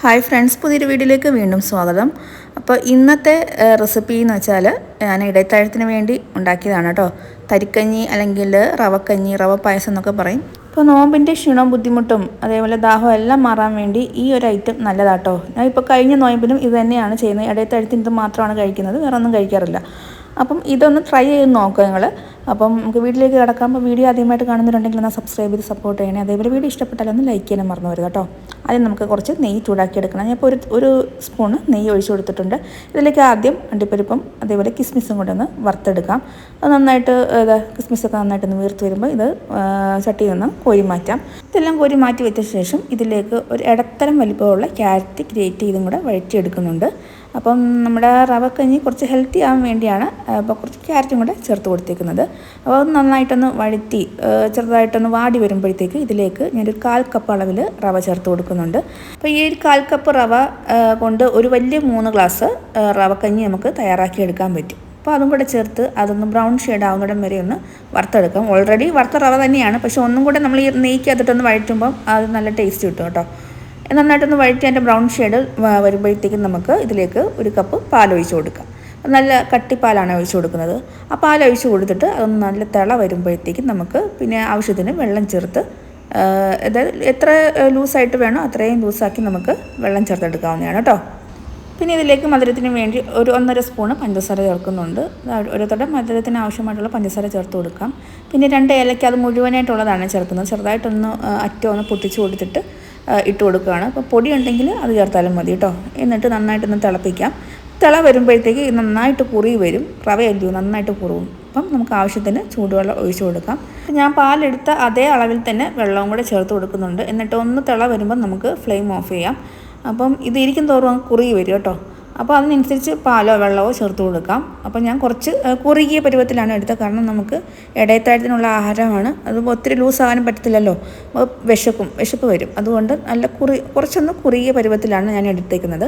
Hi friends പുതിയൊരു വീഡിയോയിലേക്ക് വീണ്ടും സ്വാഗതം. അപ്പോൾ ഇന്നത്തെ റെസിപ്പി എന്ന് വെച്ചാൽ ഞാൻ ഇടത്താഴത്തിന് വേണ്ടി ഉണ്ടാക്കിയതാണ് കേട്ടോ തരിക്കഞ്ഞി അല്ലെങ്കിൽ റവക്കഞ്ഞി റവ പായസം എന്നൊക്കെ പറയും. ഇപ്പോൾ നോമ്പിന്റെ ക്ഷീണവും ബുദ്ധിമുട്ടും അതേപോലെ ദാഹവും എല്ലാം മാറാൻ വേണ്ടി ഈ ഒരു ഐറ്റം നല്ലതാട്ടോ. ഞാൻ ഇപ്പോൾ കഴിഞ്ഞ നോയമ്പിനും ഇത് തന്നെയാണ് ചെയ്യുന്നത്. ഇടത്താഴത്തിന് ഇത് മാത്രമാണ് കഴിക്കുന്നത് വേറെ ഒന്നും കഴിക്കാറില്ല. അപ്പം ഇതൊന്ന് ട്രൈ ചെയ്ത് നോക്കുക നിങ്ങൾ അപ്പം നമുക്ക് വീട്ടിലേക്ക് കിടക്കാം. അപ്പോൾ വീഡിയോ ആദ്യമായിട്ട് കാണുന്നവരുണ്ടെങ്കിൽ ഒന്ന് സബ്സ്ക്രൈബ് ചെയ്ത് സപ്പോർട്ട് ചെയ്യണേ. അതേപോലെ വീഡിയോ ഇഷ്ടപ്പെട്ടാൽ ഒന്ന് ലൈക്ക് ചെയ്യാനും മറന്നു വരുത് കേട്ടോ. ആദ്യം നമുക്ക് കുറച്ച് നെയ്യ് ചൂടാക്കി എടുക്കണം ഞാൻ ഒരു ഒരു സ്പൂണ് നെയ്യ് ഒഴിച്ചു കൊടുത്തിട്ടുണ്ട്. ഇതിലേക്ക് ആദ്യം അണ്ടിപ്പരിപ്പും അതേപോലെ കിസ്മിസും കൂടെ ഒന്ന് വറുത്തെടുക്കാം. അത് നന്നായിട്ട് കിസ്മിസൊക്കെ നന്നായിട്ടൊന്ന് വീർത്ത് വരുമ്പോൾ ഇത് ചട്ടിയിൽ നിന്ന് കോരി മാറ്റാം. ഇതെല്ലാം കോരി മാറ്റി വെച്ച ശേഷം ഇതിലേക്ക് ഒരു ഇടത്തരം വലിപ്പമുള്ള ക്യാരറ്റ് ഗ്രേറ്റ് ചെയ്തും കൂടെ വഴറ്റിയെടുക്കുന്നുണ്ട്. അപ്പം നമ്മുടെ റവക്കഞ്ഞി കുറച്ച് ഹെൽത്തി ആവാൻ വേണ്ടിയാണ് അപ്പോൾ കുറച്ച് ക്യാരറ്റും കൂടെ ചേർത്ത് കൊടുത്തേക്കുന്നത്. അപ്പോൾ അത് നന്നായിട്ടൊന്ന് വഴറ്റി ചെറുതായിട്ടൊന്ന് വാടി വരുമ്പോഴത്തേക്ക് ഇതിലേക്ക് ഞാനൊരു കാൽ കപ്പ് അളവിൽ റവ ചേർത്ത് കൊടുക്കുന്നുണ്ട്. അപ്പോൾ ഈ ഒരു കാൽ കപ്പ് റവ കൊണ്ട് ഒരു വലിയ മൂന്ന് ഗ്ലാസ് റവക്കഞ്ഞി നമുക്ക് തയ്യാറാക്കി എടുക്കാൻ പറ്റും. അപ്പോൾ അതും കൂടെ ചേർത്ത് അതൊന്ന് ബ്രൗൺ ഷെയ്ഡ് ആവുന്നിടം വരെ ഒന്ന് വറുത്തെടുക്കാം. ഓൾറെഡി വറുത്ത റവ തന്നെയാണ്. പക്ഷേ ഒന്നും കൂടെ നമ്മൾ ഈ നെയ്ക്കകത്തിട്ടൊന്ന് വഴറ്റുമ്പം അത് നല്ല ടേസ്റ്റ് കിട്ടും കേട്ടോ. നന്നായിട്ടൊന്ന് വഴറ്റി അതിന്റെ ബ്രൗൺ ഷെയ്ഡ് വരുമ്പോഴത്തേക്കും നമുക്ക് ഇതിലേക്ക് ഒരു കപ്പ് പാൽ ഒഴിച്ച് കൊടുക്കാം. നല്ല കട്ടിപ്പാലാണ് ഒഴിച്ച് കൊടുക്കുന്നത്. ആ പാൽ ഒഴിച്ച് കൊടുത്തിട്ട് അതൊന്ന് നല്ല തിള വരുമ്പോഴത്തേക്കും നമുക്ക് പിന്നെ ആവശ്യത്തിന് വെള്ളം ചേർത്ത് അതായത് എത്ര ലൂസായിട്ട് വേണോ അത്രയും ലൂസാക്കി നമുക്ക് വെള്ളം ചേർത്തെടുക്കാവുന്നതാണ് കേട്ടോ. പിന്നെ ഇതിലേക്ക് മധുരത്തിന് വേണ്ടി ഒരു ഒന്നര സ്പൂണ് പഞ്ചസാര ചേർക്കുന്നുണ്ട്. ഓരോരുത്തരുടെ മധുരത്തിന് ആവശ്യമായിട്ടുള്ള പഞ്ചസാര ചേർത്ത് കൊടുക്കാം. പിന്നെ രണ്ട് ഏലയ്ക്ക് അത് മുഴുവനായിട്ടുള്ളതാണ് ചേർക്കുന്നത്. ചെറുതായിട്ടൊന്ന് അറ്റോ ഒന്ന് പൊട്ടിച്ച് കൊടുത്തിട്ട് ഇട്ട് കൊടുക്കുകയാണ്. അപ്പോൾ പൊടി ഉണ്ടെങ്കിൽ അത് ചേർത്താലും മതി കേട്ടോ എന്നിട്ട് നന്നായിട്ടൊന്ന് തിളപ്പിക്കാം. തിള വരുമ്പോഴത്തേക്ക് നന്നായിട്ട് കുറി വരും. റവയല്ലോ നന്നായിട്ട് കുറവും അപ്പം നമുക്ക് ആവശ്യത്തിന് ചൂടുവെള്ളം ഒഴിച്ചു കൊടുക്കാം. ഞാൻ പാലെടുത്ത അതേ അളവിൽ തന്നെ വെള്ളവും കൂടെ ചേർത്ത് കൊടുക്കുന്നുണ്ട്. എന്നിട്ട് ഒന്ന് തിള വരുമ്പോൾ നമുക്ക് ഫ്ലെയിം ഓഫ് ചെയ്യാം. അപ്പം ഇത് ഇരിക്കും തോറും കുറുകി വരും കേട്ടോ. അപ്പോൾ അതിനനുസരിച്ച് പാലോ വെള്ളമോ ചേർത്ത് കൊടുക്കാം. അപ്പോൾ ഞാൻ കുറച്ച് കുറുകിയ പരുവത്തിലാണ് എടുത്തത്. കാരണം നമുക്ക് ഇടയത്താഴത്തിനുള്ള ആഹാരമാണ്. അത് ഒത്തിരി ലൂസ് ആകാനും പറ്റത്തില്ലല്ലോ വിശക്കും വിശപ്പ് വരും. അതുകൊണ്ട് നല്ല കുറി കുറച്ചൊന്ന് കുറുകിയ പരുവത്തിലാണ് ഞാൻ എടുത്തേക്കുന്നത്.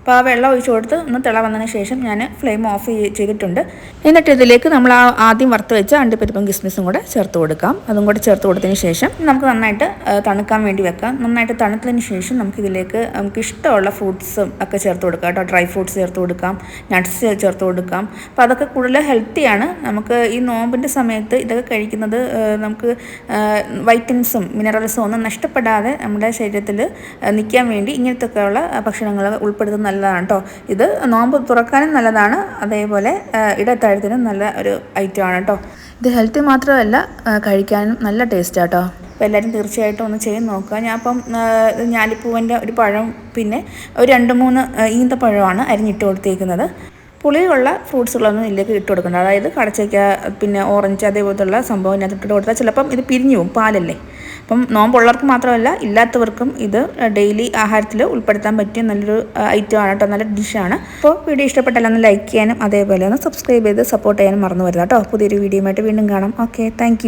അപ്പോൾ ആ വെള്ളം ഒഴിച്ച് കൊടുത്ത് ഒന്ന് തിള വന്നതിന് ശേഷം ഞാൻ ഫ്ലെയിം ഓഫ് ചെയ്തിട്ടുണ്ട്. എന്നിട്ട് ഇതിലേക്ക് നമ്മൾ ആ ആദ്യം വറുത്ത് വെച്ച അണ്ടിപ്പരിപ്പും കിസ്മിസും കൂടെ ചേർത്ത് കൊടുക്കാം. അതും കൂടെ ചേർത്ത് കൊടുത്തതിന് ശേഷം നമുക്ക് നന്നായിട്ട് തണുക്കാൻ വേണ്ടി വെക്കാം. നന്നായിട്ട് തണുത്തതിന് ശേഷം നമുക്ക് ഇതിലേക്ക് നമുക്ക് ഇഷ്ടമുള്ള ഫ്രൂട്ട്സും ഒക്കെ ചേർത്ത് കൊടുക്കാം കേട്ടോ. ഡ്രൈ ഫ്രൂട്ട്സ് ചേർത്ത് കൊടുക്കാം നട്ട്സ് ചേർത്ത് കൊടുക്കാം. അപ്പോൾ അതൊക്കെ കൂടുതൽ ഹെൽത്തിയാണ് നമുക്ക് ഈ നോമ്പിന്റെ സമയത്ത് ഇതൊക്കെ കഴിക്കുന്നത് നമുക്ക് വൈറ്റമിൻസും മിനറൽസും ഒന്നും നഷ്ടപ്പെടാതെ നമ്മുടെ ശരീരത്തിൽ നിൽക്കാൻ വേണ്ടി ഇങ്ങനത്തെയൊക്കെയുള്ള ഭക്ഷണങ്ങൾ ഉൾപ്പെടുത്തുന്നത് നല്ലതാണ് കേട്ടോ ഇത് നോമ്പ് തുറക്കാനും നല്ലതാണ്. അതേപോലെ ഇടത്താഴത്തിനും നല്ല ഒരു ഐറ്റമാണ് കേട്ടോ ഇത് ഹെൽത്തി മാത്രമല്ല കഴിക്കാനും നല്ല ടേസ്റ്റാണ് കേട്ടോ അപ്പോൾ എല്ലാവരും തീർച്ചയായിട്ടും ഒന്ന് ചെയ്ത് നോക്കുക. ഞാൻ അപ്പം ഞാലിപ്പൂവിന്റെ ഒരു പഴം പിന്നെ ഒരു രണ്ട് മൂന്ന് ഈന്തപ്പഴമാണ് അരിഞ്ഞിട്ട് കൊടുത്തേക്കുന്നത്. പുളിയുള്ള ഫ്രൂട്ട്സുകളൊന്നും ഇതിലേക്ക് ഇട്ട് കൊടുക്കണ്ട. അതായത് കടച്ചയ്ക്ക പിന്നെ ഓറഞ്ച് അതേപോലത്തുള്ള സംഭവം ഇതിനകത്ത് ഇട്ട് കൊടുത്താൽ ചിലപ്പം ഇത് പിരിഞ്ഞു പോകും പാലല്ലേ. അപ്പം നോമ്പുള്ളവർക്ക് മാത്രമല്ല ഇല്ലാത്തവർക്കും ഇത് ഡെയിലി ആഹാരത്തിൽ ഉൾപ്പെടുത്താൻ പറ്റിയ നല്ലൊരു ഐറ്റം ആണ് കേട്ടോ. നല്ല ഡിഷാണ് അപ്പോൾ വീഡിയോ ഇഷ്ടപ്പെട്ടാൽ ഒന്ന് ലൈക്ക് ചെയ്യാനും അതേപോലെ ഒന്ന് സബ്സ്ക്രൈബ് ചെയ്ത് സപ്പോർട്ട് ചെയ്യാനും മറന്നു വരുന്നത് കേട്ടോ. പുതിയൊരു വീഡിയോ ആയിട്ട് വീണ്ടും കാണാം. Okay thank